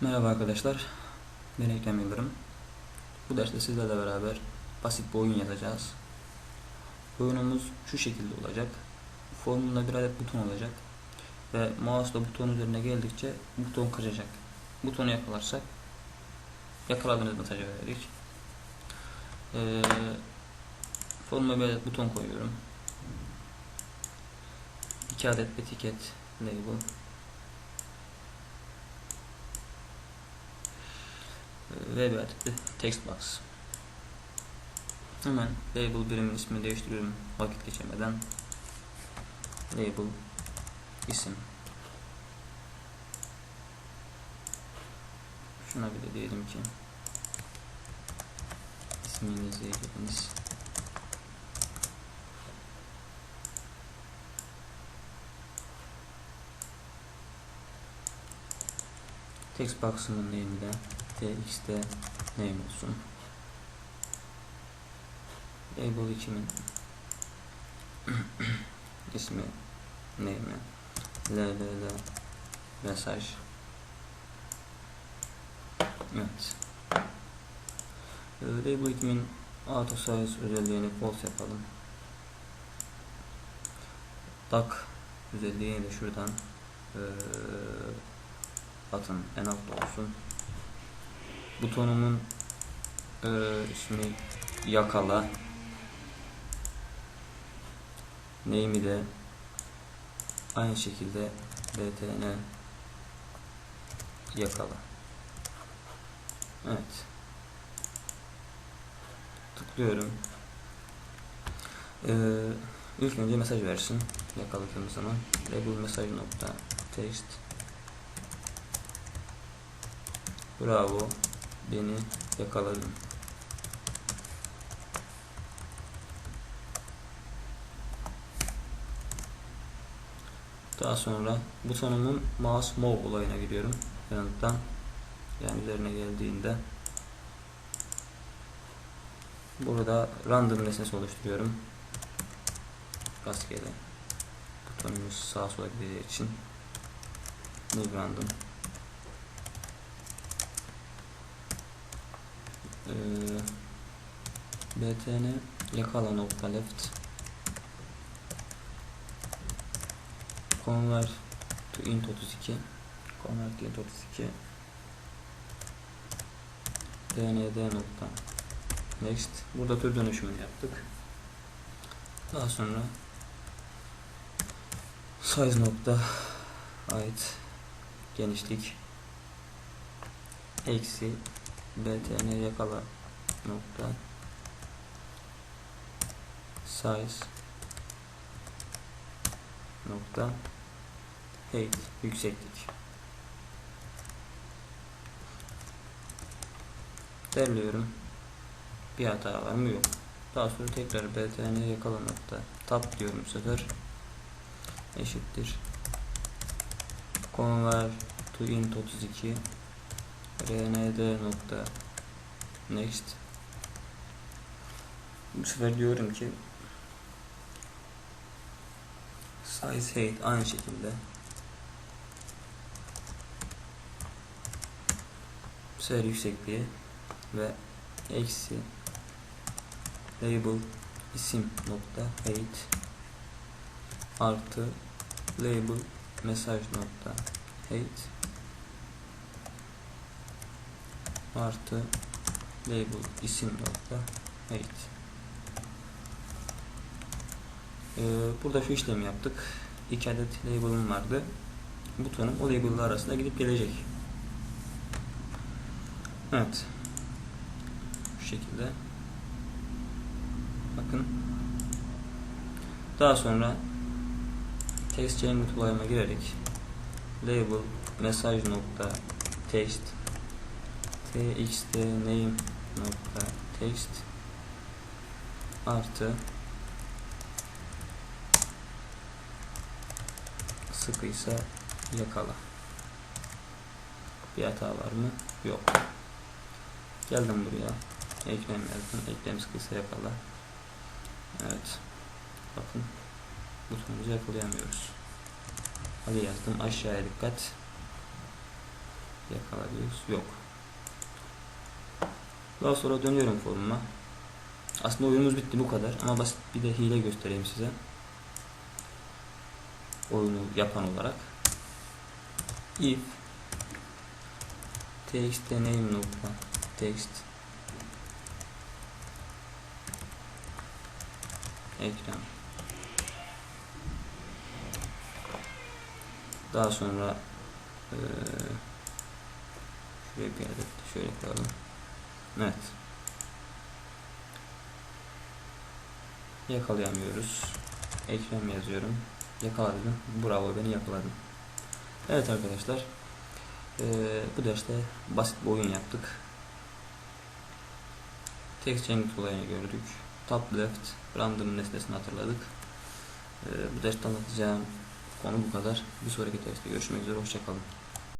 Merhaba arkadaşlar, ben Ekrem Yıldırım. Bu derste sizlerle beraber basit bir oyun yazacağız. Oyunumuz şu şekilde olacak. Formunda bir adet buton olacak. Ve mouse'la buton üzerine geldikçe buton kaçacak. Butonu yakalarsak yakaladığınız mesajı verdik. Ee, formuna bir adet buton koyuyorum. 2 adet etiket label adet de text box. Hemen label birimin ismini değiştiriyorum vakit geçirmeden. Label isim. Şuna bir de diyelim ki isminizi giriniz. Text box'ımın name'i de tx'te name olsun. Label 2'min ismi name'i LLL mesaj Evet. Label 2'min auto size özelliğini false yapalım. Duck özelliğini de şuradan ee, atın en altta olsun. Butonumun e, ismi yakala. Name'i de aynı şekilde btn yakala. Evet. Tıklıyorum. Ee, ilk önce mesaj versin. Yakaladığımız zaman label mesaj nokta text Bravo. Beni yakaladın. Daha sonra butonumun mouse move olayına giriyorum. Yanıttan yani üzerine geldiğinde burada random nesnesi oluşturuyorum. Rastgele butonumuz sağa sola gideceği için move random ee, btn yakala nokta left. Convert to int 32 convert int 32 dnd nokta. Next. Burada tür dönüşümünü yaptık. Daha sonra size nokta ait genişlik eksi btn yakala. Nokta. Size. Nokta. Height. Yükseklik. Derliyorum bir hata var mı? Yok. Daha sonra tekrar btn yakala. Nokta. Tab diyorum bu sefer. Eşittir. Convert to int 32 rnd nokta next. Bu sefer diyorum ki size height aynı şekilde. Bu yüksekliği ve eksi label isim nokta height artı label mesaj nokta height artı label isim nokta height. Ee, burada şu işlemi yaptık. İki adet label'ım vardı. Butonum o label'lar arasında gidip gelecek. Evet. Şu şekilde. Bakın. Daha sonra text chamber olayına girerek label mesaj nokta text txt name nokta text. Artı. Sıkıysa yakala. Bir hata var mı? Yok. Geldim buraya. Eklem yazdım. Eklem sıkıysa yakala. Evet. Bakın. Butonumuzu yakalayamıyoruz. Hadi yazdım. Aşağıya dikkat. Yakalıyoruz. Yok. Daha sonra dönüyorum formuma. Aslında oyunumuz bitti bu kadar ama basit bir de hile göstereyim size. Oyunu yapan olarak. If text name nokta text ekran daha sonra eee şuraya bir yerde şöyle koyalım evet. Yakalayamıyoruz. Ekran yazıyorum. Yakaladım. Bravo beni yakaladın. Evet arkadaşlar. Eee, bu derste basit bir oyun yaptık. Text changing olayını gördük. Top left random nesnesini hatırladık. Eee, bu derste anlatacağım konu bu kadar. Bir sonraki derste görüşmek üzere. Hoşçakalın